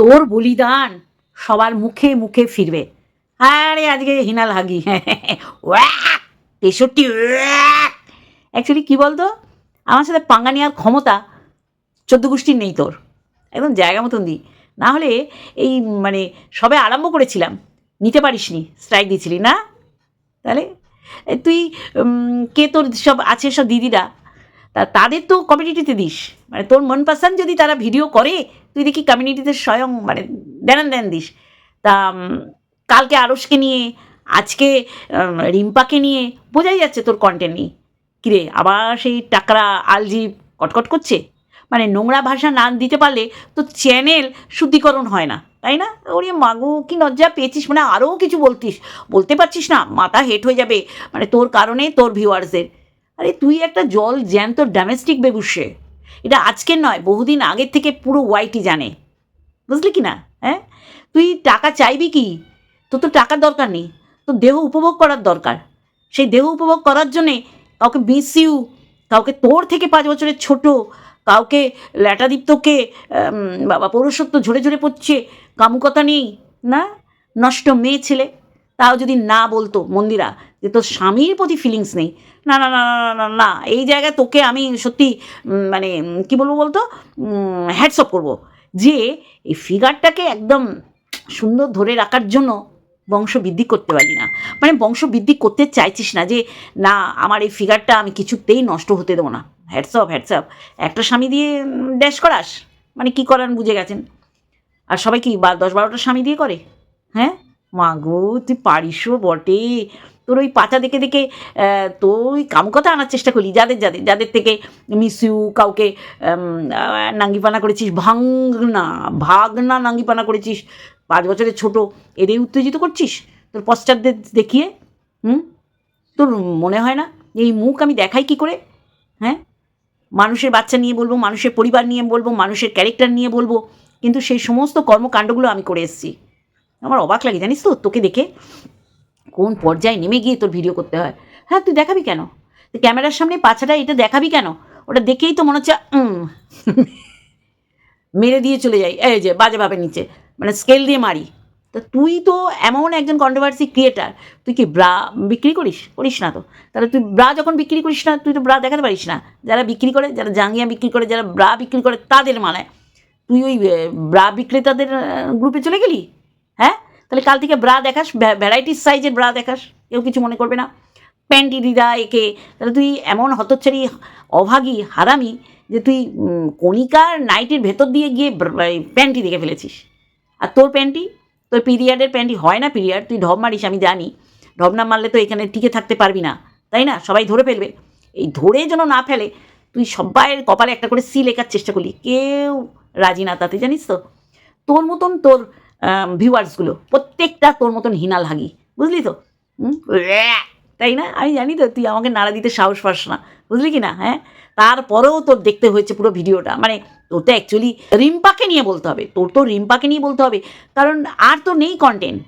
তোর বলিদান সবার মুখে মুখে ফিরবে। আরে, আজকে হিনাল হাগি তেষট্টি অ্যাকচুয়ালি কী বলতো? আমার সাথে পাঙ্গা নেওয়ার ক্ষমতা চোদ্দ গোষ্ঠীর নেই তোর। একদম জায়গা মতন দিই না হলে এই মানে সবে আরম্ভ করেছিলাম। নিতে পারিসনি স্ট্রাইক দিয়েছিলি না? তাহলে তুই কে তোর সব আছে সব দিদিরা? তা তাদের তো কমিউনিটিতে দিস। মানে তোর মন পছন্দ যদি তারা ভিডিও করে তুই দেখি কমিউনিটিতে স্বয়ং মানে দেন দেন দিস। তা কালকে আরসকে নিয়ে, আজকে রিম্পাকে নিয়ে বোঝাই যাচ্ছে তোর কন্টেন্ট নিয়ে। কিরে, আবার সেই টাকরা আলজি কটকট করছে? মানে নোংরা ভাষা না দিতে পারলে তো চ্যানেল শুদ্ধিকরণ হয় না, তাই না? ওরে মাগু, কি লজ্জা পেয়েছিস? মানে আরও কিছু বলতিস। বলতে পারছিস না, মাথা হেট হয়ে যাবে। মানে তোর কারণে তোর ভিউয়ার্সদের আরে তুই একটা জল জ্যান্ত ডোমেস্টিক বেগুসে এটা আজকের নয়, বহুদিন আগের থেকে পুরো ওয়াইটি জানে। বুঝলি কি না? হ্যাঁ? তুই টাকা চাইবি কি? তোর তো টাকার দরকার নেই। তোর দেহ উপভোগ করার দরকার। সেই দেহ উপভোগ করার জন্যে কাউকে মিস ইউ কাউকে তোর থেকে পাঁচ বছরের ছোট, কাউকে ল্যাটাদীপ্তকে বাবা পৌরসত্ব ঝরে ঝরে পড়ছে, কামুকতা নেই, না? নষ্ট মেয়ে ছেলে। তাও যদি না বলতো মন্দিরা যে তোর স্বামীর প্রতি ফিলিংস নেই না না না না না, না এই জায়গায় তোকে আমি সত্যি মানে কি বলব বলতো হ্যাডসঅপ করব যে এই ফিগারটাকে একদম সুন্দর ধরে রাখার জন্য বংশ বৃদ্ধি করতে পারি না। মানে বংশ বৃদ্ধি করতে চাইছিস না যে না আমার এই ফিগারটা আমি কিছুতেই নষ্ট হতে দেবো না। হ্যাটসঅপ হ্যাটসঅপ একটা স্বামী দিয়ে ড্যাশ করাস? মানে কি করান বুঝে গেছেন? আর সবাই কি বা দশ বারোটা স্বামী দিয়ে করে? হ্যাঁ? মা গো, তুই পারিসও বটে। তোর ওই পাচা দেখে দেখে তুই কামকথা আনার চেষ্টা করলি। যাদের যাদের যাদের থেকে মিস ইউ কাউকে নাঙ্গিপানা করেছিস, ভাঙনা, ভাগনা নাঙ্গিপানা করেছিস, পাঁচ বছরের ছোট, এদের উত্তেজিত করছিস? তোর পশ্চাৎদের দেখিয়ে, হুম? তোর মনে হয় না এই মুখ আমি দেখাই কি করে? হ্যাঁ? মানুষের বাচ্চা নিয়ে বলব, মানুষের পরিবার নিয়ে বলব, মানুষের ক্যারেক্টার নিয়ে বলব, কিন্তু সেই সমস্ত কর্মকাণ্ডগুলো আমি করে এসেছি। আমার অবাক লাগে, জানিস তো? তোকে দেখে কোন পর্যায়ে নেমে গিয়ে তোর ভিডিও করতে হয়। হ্যাঁ তুই দেখাবি কেন? ক্যামেরার সামনে পাছাটা এটা দেখাবি কেন? ওটা দেখেই তো মনে হচ্ছে মেরে দিয়ে চলে যাই। এই যে, বাজে ভাবে নিচে মানে স্কেল দিয়ে মারি। তা তুই তো এমন একজন কন্ট্রোভার্সি ক্রিয়েটার তুই কি ব্রা বিক্রি করিস? করিস না তো। তাহলে তুই ব্রা যখন বিক্রি করিস না, তুই তো ব্রা দেখাতে পারিস না। যারা বিক্রি করে, যারা জাঙ্গিয়া বিক্রি করে, যারা ব্রা বিক্রি করে, তাদের মানায়। তুই ওই ব্রা বিক্রেতাদের গ্রুপে চলে গেলি? তাহলে কাল থেকে ব্রা দেখাস ভ্যারাইটিস সাইজের ব্রা দেখাস, কেউ কিছু মনে করবে না। প্যান্টি দিদা, একে, তাহলে তুই এমন হতচ্ছাড়ি, অভাগী, হারামি যে তুই কণিকার নাইটির ভেতর দিয়ে গিয়ে প্যান্টি দেখে ফেলেছিস। আর তোর প্যান্টি? তোর পিরিয়ডের প্যান্টি হয় না পিরিয়ড, তুই ঢব মারিস, আমি জানি। ঢব না মারলে তো এখানে টিকে থাকতে পারবি না, তাই না? সবাই ধরে ফেলবে। এই ধরে যেন না ফেলে, তুই সবাইয়ের কপালে একটা করে সি লেখার চেষ্টা করলি, কেউ রাজি না তাতে, জানিস তো? তোর মতন তোর ভিউয়ার্সগুলো প্রত্যেকটা তোর মতন হিনাল হাগি। বুঝলি তো? তাই না? আমি জানি তো, তুই আমাকে নাড়া দিতে সাহস পাস না। বুঝলি কি না? হ্যাঁ? তারপরেও তোর দেখতে হয়েছে পুরো ভিডিওটা। মানে তোর তো অ্যাকচুয়ালি রিম্পাকে নিয়ে বলতে হবে। তোর তো রিম্পাকে নিয়ে বলতে হবে। কারণ আর তো নেই কন্টেন্ট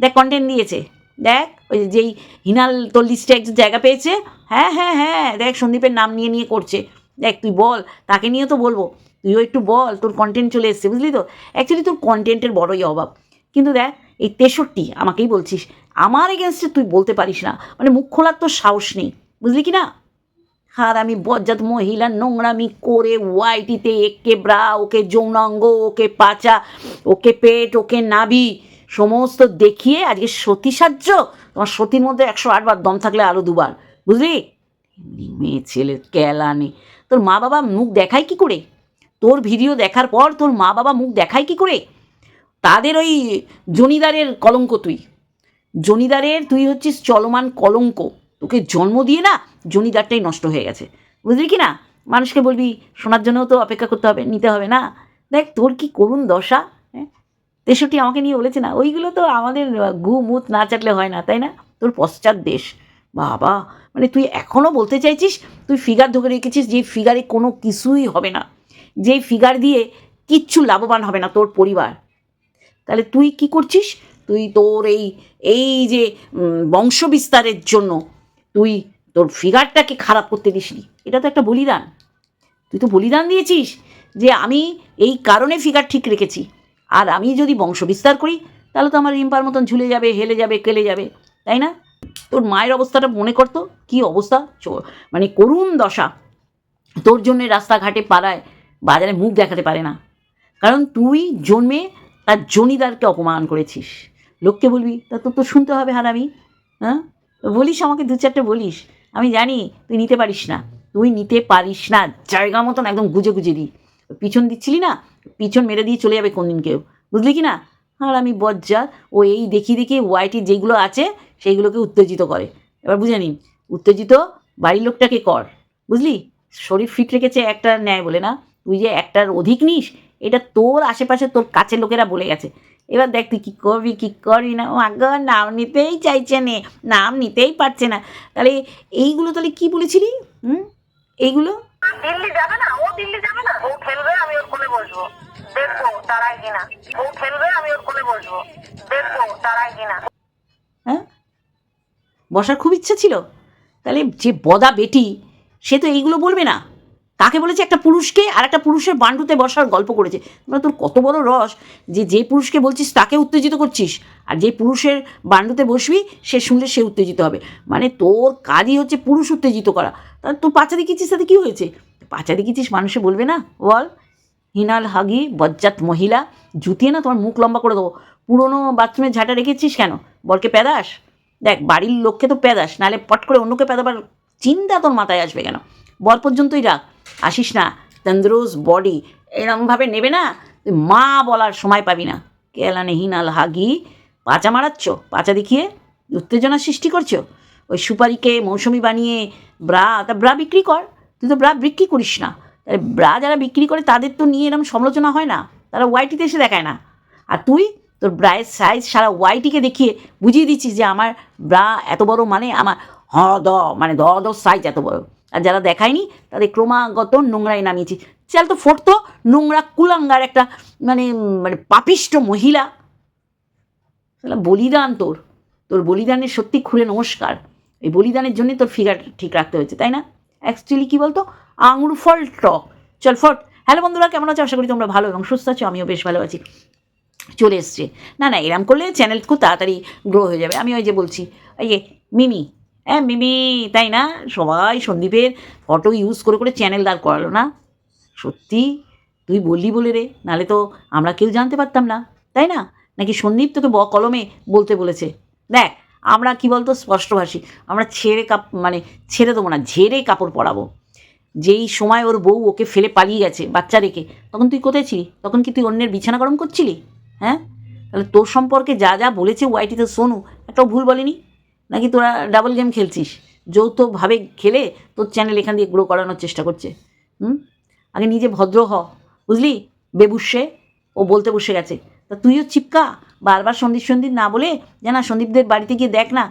দেখ কন্টেন্ট দিয়েছে। দেখ, ওই যেই হিনাল তোর লিস্টে একজন জায়গা পেয়েছে। হ্যাঁ হ্যাঁ হ্যাঁ। দেখ, সন্দীপের নাম নিয়ে নিয়ে করছে। দেখ, তুই বল, তাকে নিয়ে তো বলব। তুইও একটু বল, তোর কন্টেন্ট চলে এসছে, বুঝলি তো? অ্যাকচুয়ালি তোর কন্টেন্টের বড়ই অভাব। কিন্তু দেখ, এই তেষট্টি, আমাকেই বলছিস, আমার এগেনস্টে তুই বলতে পারিস না। মানে মুখ খোলার তোর সাহস নেই, বুঝলি কি না? আর আমি বজ্জাত মহিলার নোংরামি করে ওয়াইটিতে একে ব্রা, ওকে যৌনাঙ্গ, ওকে পাচা, ওকে পেট, ওকে নাভি, সমস্ত দেখিয়ে আজকে সতী সাহায্য তোমার সতীর মধ্যে একশো আটবার দম থাকলে আরও দুবার, বুঝলি? মেয়ে ছেলে কেলানে তোর মা বাবা মুখ দেখায় কি করে? তোর ভিডিও দেখার পর তোর মা বাবা মুখ দেখায় কি করে? তাদের ওই জনিদারের কলঙ্ক তুই। জনিদারের তুই হচ্ছিস চলমান কলঙ্ক। তোকে জন্ম দিয়ে না জনিদারটাই নষ্ট হয়ে গেছে। বুঝলি কি না? মানুষকে বলবি, শোনার জন্যও তো অপেক্ষা করতে হবে, নিতে হবে না। দেখ, তোর কি করুণ দশা হ্যাঁ? তেষট্টি আমাকে নিয়ে বলেছে না? ওইগুলো তো আমাদের গু মুত না চাটলে হয় না, তাই না? তোর পশ্চাৎ দেশ। বাবা মানে তুই এখনও বলতে চাইছিস, তুই ফিগার ধরে রেখেছিস যে ফিগারে কোনো কিছুই হবে না। যে ফিগার দিয়ে কিচ্ছু লাভবান হবে না তোর পরিবার। তাহলে তুই কি করছিস? তুই তোর এই এই যে বংশ বিস্তারের জন্য তুই তোর ফিগারটাকে খারাপ করতে দিসনি। এটা তো একটা বলিদান। তুই তো বলিদান দিয়েছিস যে আমি এই কারণে ফিগার ঠিক রেখেছি। আর আমি যদি বংশ বিস্তার করি, তাহলে তো আমার রিম্পার মতন ঝুলে যাবে, হেলে যাবে, কেলে যাবে, তাই না? তোর মায়ের অবস্থাটা মনে করতো কি অবস্থা? মানে করুণ দশা। তোর জন্য রাস্তাঘাটে পাড়ায় বাজারে মুখ দেখাতে পারে না। কারণ তুই জন্মে তার জনিদারকে অপমান করেছিস। লোককে বলবি, তা তোর তো শুনতে হবে হারামি হ্যাঁ? বলিস আমাকে, দু চারটে বলিস। আমি জানি তুই নিতে পারিস না। তুই নিতে পারিস না, জায়গা মতন একদম গুজে গুজে দিই পিছন দিচ্ছিলি না, পিছন মেরে দিয়ে চলে যাবে কোনদিন কেউ। বুঝলি কি না? আর আমি বজ্জা ও এই দেখি দেখি ওয়াইটি যেগুলো আছে সেইগুলোকে উত্তেজিত করে। এবার বুঝে নিন, উত্তেজিত বাড়ির লোকটাকে কর। বুঝলি? শরীর ফিট রেখেছে একটা ন্যায় বলে না? তুই যে একটার অধিক নিস, এটা তোর আশেপাশে তোর কাছের লোকেরা বলে গেছে। এবার দেখ তুই কী করবি কী করবি না? ও আগে নাম নিতেই চাইছে নে, নাম নিতেই পারছে না। তাহলে এইগুলো তাহলে কি বলেছিলি? হুম? এইগুলো? দিল্লি যাবে না, ও দিল্লি যাবে না, ও খেলবে, আমি ওর কোলে বসবো। দেখব তারাই কিনা। ও খেলবে, আমি ওর কোলে বসবো। দেখব তারাই কিনা। বসার খুব ইচ্ছা ছিল। তাহলে যে বদা বেটি, সে তো এইগুলো বলবে না। তাকে বলেছে একটা পুরুষকে আর একটা পুরুষের বান্ডুতে বসার গল্প করেছে। মানে তোর কত বড় রস যে যে পুরুষকে বলছিস তাকে উত্তেজিত করছিস। আর যে পুরুষের বান্ডুতে বসবি, সে শুনলে সে উত্তেজিত হবে। মানে তোর কাজই হচ্ছে পুরুষ উত্তেজিত করা। তাহলে তোর পাচা দেখিয়েছিস তাতে কী হয়েছে? পাচা দেখিয়েছিস মানুষে বলবে না? বল। হিনাল হাগি, বজ্জাত মহিলা, জুতিয়ে না তোমার মুখ লম্বা করে দেবো। পুরনো বাথরুমে ঝাঁটা রেখেছিস কেন? বলকে প্যাদাস। দেখ, বাড়ির লোককে তো প্যাদাস নাহলে পট করে অন্যকে প্যাদাবার চিন্তা তোর মাথায় আসবে কেন? বর পর্যন্তই রাখ, আসিস না। তন্দরুস বডি, এরমভাবে নেবে না মা বলার সময় পাবি না। কেলানে হিনাল হাগি, পাচা মারাচ্ছ, পাচা দেখিয়ে উত্তেজনা সৃষ্টি করছ? ওই সুপারিকে মৌসুমি বানিয়ে ব্রা, তা ব্রা বিক্রি কর, তুই তো ব্রা বিক্রি করিস না। ব্রা যারা বিক্রি করে তাদের তো নিয়ে এরকম সমালোচনা হয় না, তারা ওয়াইটিতে এসে দেখায় না। আর তুই তোর ব্রায়ের সাইজ সারা ওয়াইটিকে দেখিয়ে বুঝিয়ে দিচ্ছিস যে আমার ব্রা এত বড় মানে আমার হ, দ মানে দ দ সাইজ এত বড়। আর যারা দেখায়নি, তাদের ক্রমাগত নোংরায় নামিয়েছি। চাল তো ফোটতো নোংরা কুলাঙ্গার একটা মানে মানে পাপিষ্ট মহিলা। বলিদান তোর। তোর বলিদানের সত্যি খুঁড়ে নমস্কার। এই বলিদানের জন্য তোর ফিগার ঠিক রাখতে হয়েছে, তাই না? অ্যাকচুয়ালি কী বলতো? আঙুর ফল টক। চল ফট। হ্যালো বন্ধুরা, কেমন আছো? আশা করি তোমরা ভালো এবং সুস্থ আছো। আমিও বেশ ভালো আছি। চলে এসছে। না না, এরম করলে চ্যানেল খুব তাড়াতাড়ি গ্রো হয়ে যাবে। আমি ওই যে বলছি ওই যে মিমি হ্যাঁ মিমি, তাই না? সবাই সন্দীপের ফটো ইউজ করে করে চ্যানেল দাঁড় করালো না। সত্যি, তুই বললি বলে রে নালে তো আমরা কেউ জানতে পারতাম না, তাই না? নাকি সন্দীপ তোকে ব কলমে বলতে বলেছে? দেখ, আমরা কি বলতো, স্পষ্টভাষী, আমরা ছেড়ে কাপ মানে ছেড়ে দেবো না, ঝেড়ে কাপড় পরাবো। যেই সময় ওর বউ ওকে ফেলে পালিয়ে গেছে, বাচ্চা রেখে, তখন তুই কোথায় ছিলি? তখন কি তুই অন্যের বিছানা গরম করছিলি? হ্যাঁ? তাহলে তোর সম্পর্কে যা যা বলেছে ওয়াইটিতে সোনু একটাও ভুল বলেনি? নাকি তোরা ডাবল গেম খেলছিস? যৌথভাবে খেলে তোর চ্যানেল এখান দিয়ে গ্রো করানোর চেষ্টা করছে। হুম? আগে নিজে ভদ্র হ। বুঝলি? বেবুসে। ও বলতে বসে গেছে। তা তুইও চিপকা। বারবার সন্দীপ সন্দীপ না বলে জানা সন্দীপদের বাড়িতে গিয়ে দেখ না।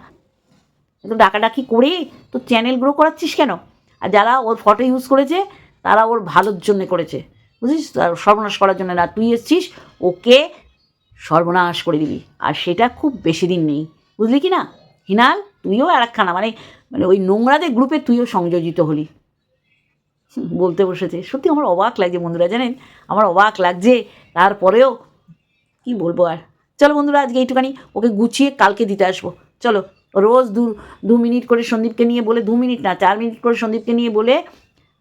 একটু ডাকাডাকি করে তোর চ্যানেল গ্রো করাচ্ছিস কেন? আর যারা ওর ফটো ইউজ করেছে, তারা ওর ভালোর জন্য করেছে। বুঝিস? সর্বনাশ করার জন্য না। তুই এসছিস, ওকে সর্বনাশ করে দিবি। আর সেটা খুব বেশি দিন নেই। বুঝলি কি না? হিনাল, তুইও আর একখানা মানে মানে ওই নোংরাদের গ্রুপে তুইও সংযোজিত হলি। বলতে বসেছে, সত্যি আমার অবাক লাগছে বন্ধুরা, জানেন? আমার অবাক লাগছে। তারপরেও কি বলব আর? চলো বন্ধুরা, আজকে এইটুখানি ওকে গুছিয়ে কালকে দিতে আসব। চলো, রোজ দু দু মিনিট করে সন্দীপকে নিয়ে বলে, দু মিনিট না, চার মিনিট করে সন্দীপকে নিয়ে বলে,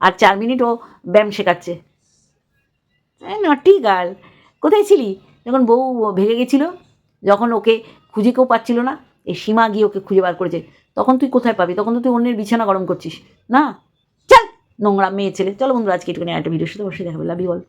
আর চার মিনিট ও ব্যায়াম শেখাচ্ছে। নটি গার্ল কোথায় ছিলি? যখন বউ ভেঙে গেছিল, যখন ওকে খুঁজে কেউ পাচ্ছিল না, এই সীমা গিয়ে ওকে খুঁজে বার করেছে। তখন তুই কোথায় পাবি? তখন তো তুই অন্যের বিছানা গরম করছিস। না, চল, নোংরা মেয়ে ছেলে। চলো বন্ধুরা, আজকে একটুখানি একটা ভিডিওর সাথে বসে দেখাবে লাভি বল